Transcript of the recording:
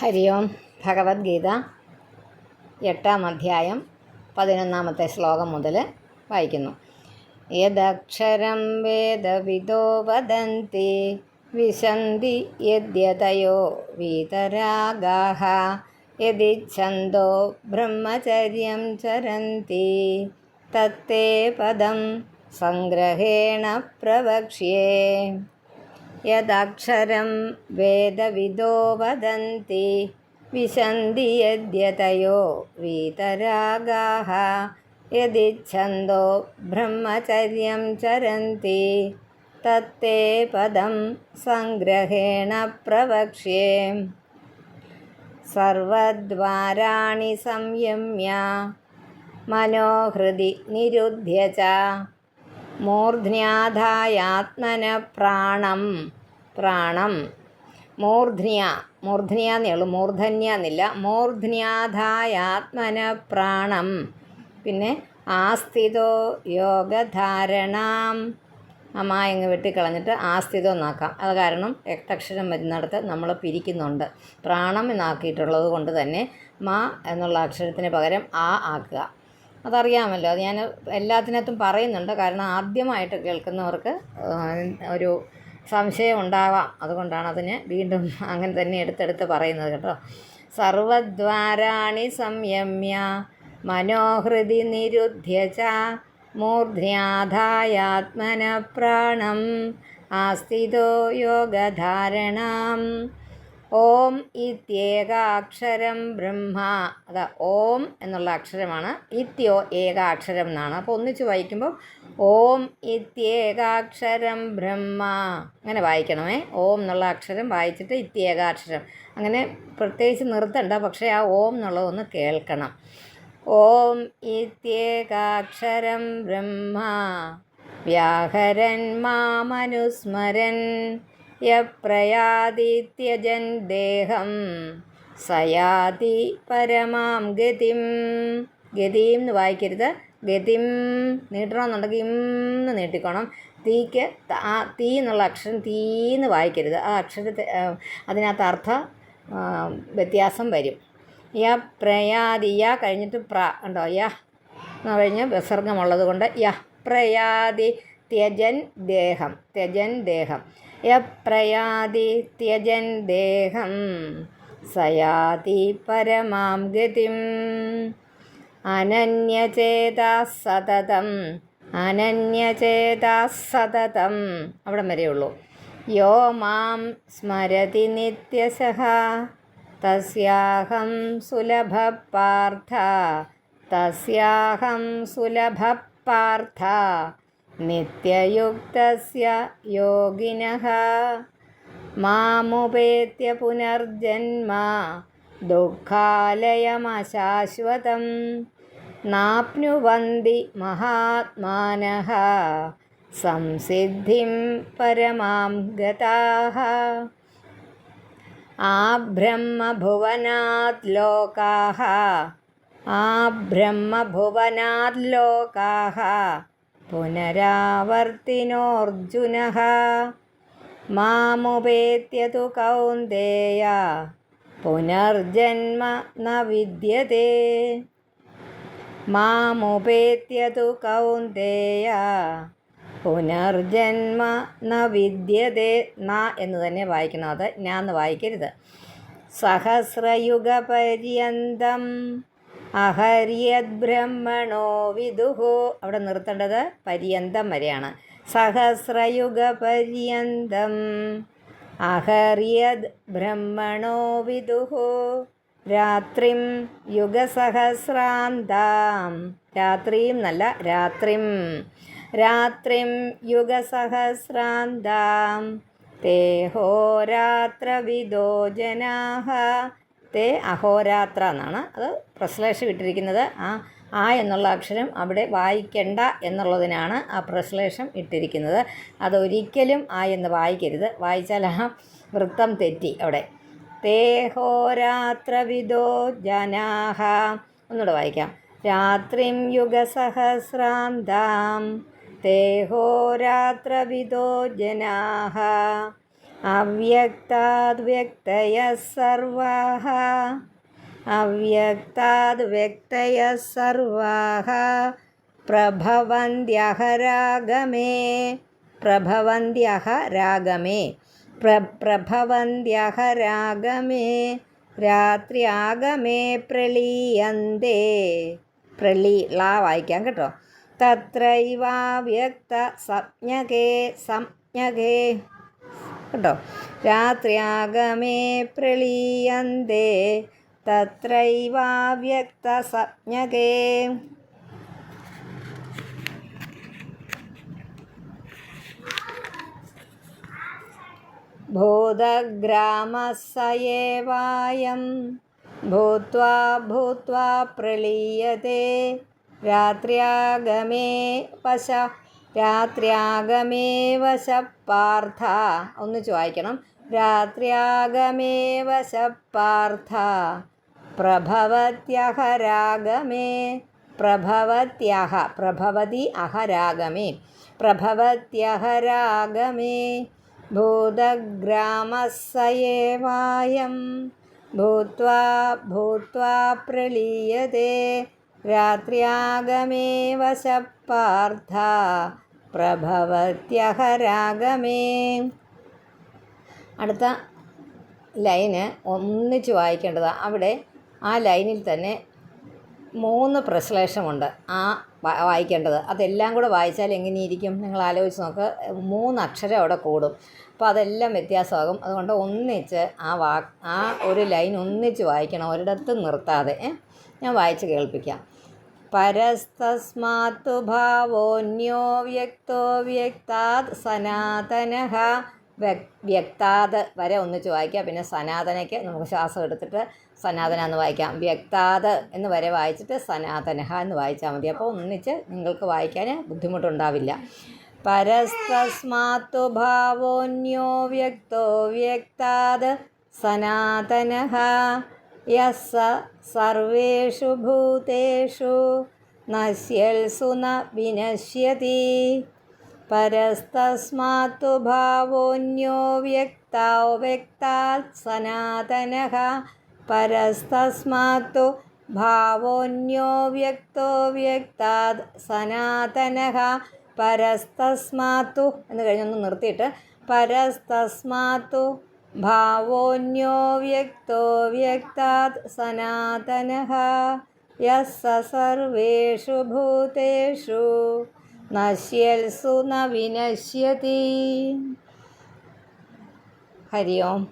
ഹരി ഓം ഭഗവത്ഗീത എട്ടാം അധ്യായം പതിനൊന്നാമത്തെ ശ്ലോകം മുതൽ വായിക്കുന്നു. യദക്ഷരം വേദവിദോ വദന്തി വിശന്തി യദ്യതയോ വീതരാഗാഹ യദിച്ഛന്തോ ബ്രഹ്മചര്യം ചരന്തി തത്തേ പദം സംഗ്രഹേണ പ്രവക്ഷ്യേ. യദക്ഷരം വേദവിദോ വദന്തി. വിശന്തി യദ്യതയോ വീതരാഗാः യതിച്ഛന്തോ ബ്രഹ്മചര്യം ചരന്തി. തത്തേ പദം സംഗ്രഹേണ പ്രവക്ഷ്യേ. സർവദ്വാരാണി സംയമ്യ. മനോഹൃതി നിരുദ്ധ്യ ച മൂർധ്ന്യാധായാത്മന പ്രാണം. പ്രാണം മൂർധ്ന്യ. മൂർധ്ന്യ എന്നേ ഉള്ളൂ. മൂർധന്യ എന്നില്ല. മൂർധ്ന്യാധായാത്മന പ്രാണം പിന്നെ ആസ്ഥിതോ യോഗധാരണാം. അമായങ്ങ് വെട്ടിക്കളഞ്ഞിട്ട് ആസ്ഥിതം എന്നാക്കാം അത് കാരണം എട്ടക്ഷരം വരുന്നിടത്ത് നമ്മൾ പിരിക്കുന്നുണ്ട്. പ്രാണം എന്നാക്കിയിട്ടുള്ളത് കൊണ്ട് തന്നെ മ എന്നുള്ള അക്ഷരത്തിന് പകരം ആ ആക്കുക. അതറിയാമല്ലോ. അത് ഞാൻ എല്ലാത്തിനകത്തും പറയുന്നുണ്ട്. കാരണം ആദ്യമായിട്ട് കേൾക്കുന്നവർക്ക് ഒരു സംശയം ഉണ്ടാവാം. അതുകൊണ്ടാണ് അതിന് വീണ്ടും അങ്ങനെ തന്നെ എടുത്തെടുത്ത് പറയുന്നത് കേട്ടോ. സർവദ്വാരാണി സംയമ്യ മനോഹൃതി നിരുദ്ധ്യ ച മൂർധ്യാധായാത്മന പ്രാണം ആസ്ഥിതോ യോഗധാരണാം. ഓം ഇത്യേകാക്ഷരം ബ്രഹ്മ. അതാ ഓം എന്നുള്ള അക്ഷരമാണ്. ഇത്യോ ഏകാക്ഷരം എന്നാണ്. അപ്പോൾ ഒന്നിച്ച് വായിക്കുമ്പോൾ ഓം ഇത്യേകാക്ഷരം ബ്രഹ്മ. അങ്ങനെ വായിക്കണമേ. ഓം എന്നുള്ള അക്ഷരം വായിച്ചിട്ട് ഇത്യേകാക്ഷരം. അങ്ങനെ പ്രത്യേകിച്ച് നിർത്തണ്ട. പക്ഷേ ആ ഓം എന്നുള്ളതൊന്ന് കേൾക്കണം. ഓം ഇത്യേകാക്ഷരം ബ്രഹ്മ. വ്യാഹരൻ മാമനുസ്മരൻ. യപ്രയാദിത്യജൻ ദേഹം സയാതി പരമാം ഗതിം ഗതിം എന്ന് വായിക്കരുത്. ഗതിം നീട്ടണമെന്നുണ്ടെങ്കിൽ ഇന്ന് നീട്ടിക്കോണം. തീക്ക് ആ തീ എന്നുള്ള അക്ഷരം തീ എന്ന് വായിക്കരുത്. ആ അക്ഷരത്തെ അതിനകത്ത് അർത്ഥ വ്യത്യാസം വരും. യ പ്രയാതി യ കഴിഞ്ഞിട്ട് പ്ര ഉണ്ടോ? യ എന്ന് പറഞ്ഞ് വിസർഗമുള്ളത് കൊണ്ട് യ പ്രയാതി ത്യജൻ ദേഹം. ത്യജൻ ദേഹം. യപ്രയാതി ത്യജൻ ദേഹം സയാതി പരമാം ഗതിം. അനന്യചേതാ സതതം അനന്യചേതാ സതതം. അവിടെ വരെയുള്ളൂ യോ മാം സ്മരതി നിത്യശഃ തസ്യാഹം സുലഭ പാർത്ഥ തസ്യാഹം സുലഭ പാർത്ഥ നിത്യയുക്തസ്യ യോഗിനഃ. മാമുപേത്യ പുനർജന്മ ദുഃഖാലയമശാശ്വതം. നാപ്നുവന്തി മഹാത്മാനഃ. സംസിദ്ധിം പരമാം ഗതാഃ ആബ്രഹ്മഭുവനാത് ലോകാः ബ്രഹ്മഭുവനാത് ലോകാः പുനരാവർത്തിനോർജുനഃ മാമുപേത്യ തു കൗന്ദേയ. പുനർജന്മ ന വിദ്യത്തെ മാമുപേത്യ തു കൗന്ദേയ. പുനർജന്മ ന വിദ്യത്തെ ന എന്ന് തന്നെ വായിക്കണം. അത് ഞാൻ വായിക്കരുത്. സഹസ്രയുഗപര്യന്തം അഹര്യദ്ബ്രഹ്മണോ വിദുഹു അവിടെ നിർത്തേണ്ടത് പര്യന്തം വരെയാണ്. സഹസ്രയുഗ പര്യന്തം അഹര്യദ് ബ്രഹ്മണോ വിദുഹു രാത്രിം യുഗസഹസ്രാന്താം. രാത്രിയും നല്ല രാത്രിം. രാത്രിം യുഗസഹസ്രാന്താം. തേഹോരാത്രവിദോ ജനാഹ. തേ അഹോരാത്ര എന്നാണ്. അത് പ്രശ്ലേഷം ഇട്ടിരിക്കുന്നത് ആ ആ എന്നുള്ള അക്ഷരം അവിടെ വായിക്കേണ്ട എന്നുള്ളതിനാണ് ആ പ്രശ്ലേഷം ഇട്ടിരിക്കുന്നത്. അതൊരിക്കലും ആ എന്ന് വായിക്കരുത്. വായിച്ചാൽ ആ വൃത്തം തെറ്റി അവിടെ. തേഹോരാത്രവിദോ ജനാഹ. ഒന്നുകൂടെ വായിക്കാം. രാത്രിം യുഗസഹസ്രാന്താം. തേഹോരാത്രവിദോ ജനാഹ. അവ്യക്താത് വ്യക്തയ സർവാः അവ്യക്താത് വ്യക്തയ സർവാः പ്രഭവന്ത്യഹ രാഗമേ പ്ര പ്രഭവന്ത്യഹ രാഗമേ രാത്രി ആഗമേ പ്രളീയന്തേ പ്രളി ലാ വായിക്കാം കേട്ടോ. തത്രൈവാവ്യക്ത സംജ്ഞകേ സംജ്ഞകേ। രാത്രിയാഗമേ പ്രളീയന്തേ തത്രൈവാവ്യക്ത സംജ്ഞകേ भूतग्रामः स एवायं भूत्वा भूत्वा प्रलीयते രാത്രിയാഗമേ വശ രാത്രിയാഗമേ വശ പാർത്ഥ ഒന്നിച്ച് വായിക്കണം രാത്രിയാഗമേ വശ പാർത്ഥ പ്രഭവത്യഹ രാഗമേ പ്രഭവത്യഹ പ്രഭവതി അഹരാഗമേ. പ്രഭവത്യഹ രാഗമേ ഭൂതഗ്രാമസ്സയേവായം. ഭൂത്വാ ഭൂത്വാ പ്രളീയതേ. രാത്രിയാഗമേ വശപ്പാർത്ഥ പ്രഭവത്യഹ രാഗമേ അടുത്ത ലൈന് ഒന്നിച്ച് വായിക്കേണ്ടതാണ് അവിടെ ആ ലൈനിൽ തന്നെ മൂന്ന് പ്രശ്ലേഷമുണ്ട് ആ വായിക്കേണ്ടത്. അതെല്ലാം കൂടെ വായിച്ചാൽ എങ്ങനെയിരിക്കും? നിങ്ങൾ ആലോചിച്ച് നോക്ക്. മൂന്ന് അക്ഷരം അവിടെ കൂടും. അപ്പോൾ അതെല്ലാം വ്യത്യാസമാകും. അതുകൊണ്ട് ഒന്നിച്ച് ആ വാ ആ ഒരു ലൈൻ ഒന്നിച്ച് വായിക്കണം. ഒരിടത്തും നിർത്താതെ. ഞാൻ വായിച്ച് കേൾപ്പിക്കാം. പരസ്തസ്മാത്തു ഭാവോന്യോ വ്യക്തോ വ്യക്താത് സനാതനഃ വ്യക്താത് വരെ ഒന്നിച്ച് വായിക്കാം. പിന്നെ സനാതനയ്ക്ക് നമുക്ക് ശ്വാസം എടുത്തിട്ട് സനാതന എന്ന് വായിക്കാം. വ്യക്താത് എന്ന് വരെ വായിച്ചിട്ട് സനാതനഹ എന്ന് വായിച്ചാൽ മതി. അപ്പോൾ ഒന്നിച്ച് നിങ്ങൾക്ക് വായിക്കാൻ ബുദ്ധിമുട്ടുണ്ടാവില്ല. പരസ്തസ്മാത്തു ഭാവോന്യോ വ്യക്തോ വ്യക്താത് സനാതനഃ യസ സർവേഷു ഭൂതേഷു നശ്യൽസു ന വിനശ്യതി പരസ്തസ്മാത്തു ഭാവോന്യോ വ്യക്തോ വ്യക്താത് സനാതനഃ പരസ്തസ്മാത്തു ഭാവോന്യോ വ്യക്തോ വ്യക്താത് സനാതനഃ പരസ്തസ്മാത്തു എന്ന് കഴിഞ്ഞൊന്ന് നിർത്തിയിട്ട് പരസ്തസ്മാത്തു ഭാവോന്യോ വ്യക്തോ വ്യക്താത് സനാതനഃ സർവേഷു ഭൂതേഷു നശ്യൽസു ന വിനശ്യതി ഹരി ഓം